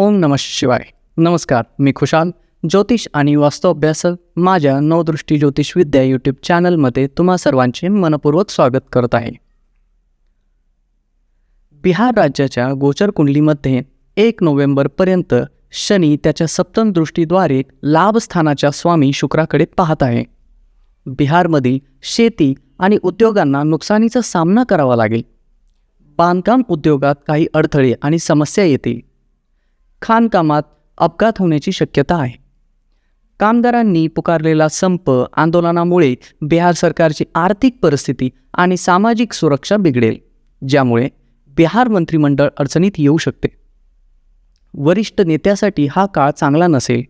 ओम नम शिवाय. नमस्कार मी खुशाल. ज्योतिष आणि वास्तव अभ्यासक माझ्या नवदृष्टी ज्योतिष विद्या यूट्यूब चॅनलमध्ये तुम्हा सर्वांचे मनपूर्वक स्वागत करत आहे. बिहार राज्याच्या गोचर कुंडलीमध्ये एक नोव्हेंबरपर्यंत शनी त्याच्या सप्तम दृष्टीद्वारे लाभस्थानाच्या स्वामी शुक्राकडे पाहत आहे. बिहारमधील शेती आणि उद्योगांना नुकसानीचा सामना करावा लागेल. बांधकाम उद्योगात काही अडथळे आणि समस्या येतील. खाणकामात अपघात होण्याची शक्यता आहे. कामगारांनी पुकारलेला संप आंदोलनामुळे बिहार सरकारची आर्थिक परिस्थिती आणि सामाजिक सुरक्षा बिघडेल ज्यामुळे बिहार मंत्रिमंडळ अडचणीत येऊ शकते. वरिष्ठ नेत्यासाठी हा काळ चांगला नसेल.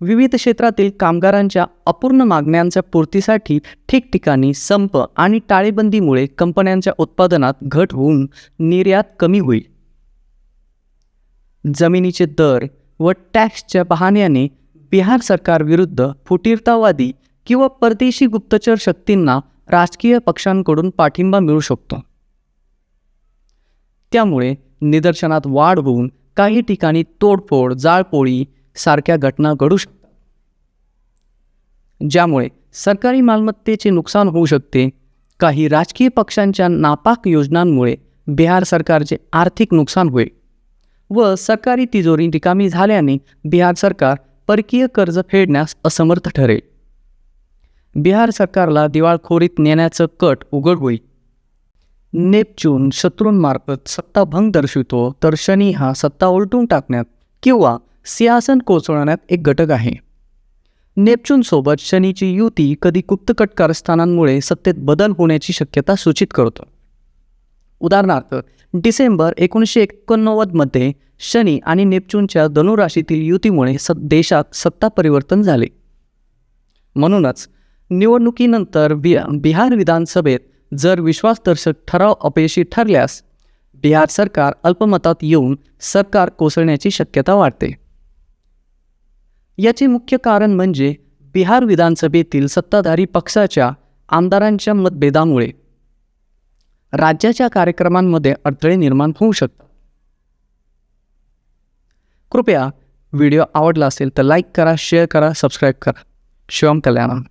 विविध क्षेत्रातील कामगारांच्या अपूर्ण मागण्यांच्या पूर्तीसाठी ठिकठिकाणी संप आणि टाळेबंदीमुळे कंपन्यांच्या उत्पादनात घट होऊन निर्यात कमी होईल. जमिनीचे दर व टॅक्सच्या बहाण्याने बिहार सरकारविरुद्ध फुटीरतावादी किंवा परदेशी गुप्तचर शक्तींना राजकीय पक्षांकडून पाठिंबा मिळू शकतो. त्यामुळे निदर्शनात वाढ होऊन काही ठिकाणी तोडफोड जाळपोळी सारख्या घटना घडू शकतात. ज्यामुळे सरकारी मालमत्तेचे नुकसान होऊ शकते. काही राजकीय पक्षांच्या नापाक योजनांमुळे बिहार सरकारचे आर्थिक नुकसान होईल. व सरकारी तिजोरी रिकामी झाल्याने बिहार सरकार परकीय कर्ज फेडण्यास असमर्थ ठरेल. बिहार सरकारला दिवाळखोरीत नेण्याचं कट उघड होईल. नेपच्यून शत्रूंमार्फत सत्ताभंग दर्शवितो तर शनी हा सत्ता उलटून टाकण्यात किंवा सिंहासन कोसळण्यात एक घटक आहे. नेपच्यूनसोबत शनीची युती कधी गुप्तकट कारस्थानांमुळे सत्तेत बदल होण्याची शक्यता सूचित करतो. उदाहरणार्थ डिसेंबर एकोणीसशे एकोणनव्वदमध्ये शनी आणि नेपच्यूनच्या धनुराशीतील युतीमुळे स देशात सत्ता परिवर्तन झाले. म्हणूनच निवडणुकीनंतर बि बिहार विधानसभेत जर विश्वासदर्शक ठराव अपयशी ठरल्यास बिहार सरकार अल्पमतात येऊन सरकार कोसळण्याची शक्यता वाढते. याचे मुख्य कारण म्हणजे बिहार विधानसभेतील सत्ताधारी पक्षाच्या आमदारांच्या मतभेदामुळे राज्याच्या कार्यक्रमांमध्ये अडथळे निर्माण होऊ शकतात. कृपया व्हिडिओ आवडला असेल तर लाईक करा शेअर करा सबस्क्राईब करा. शिवम कल्याणम.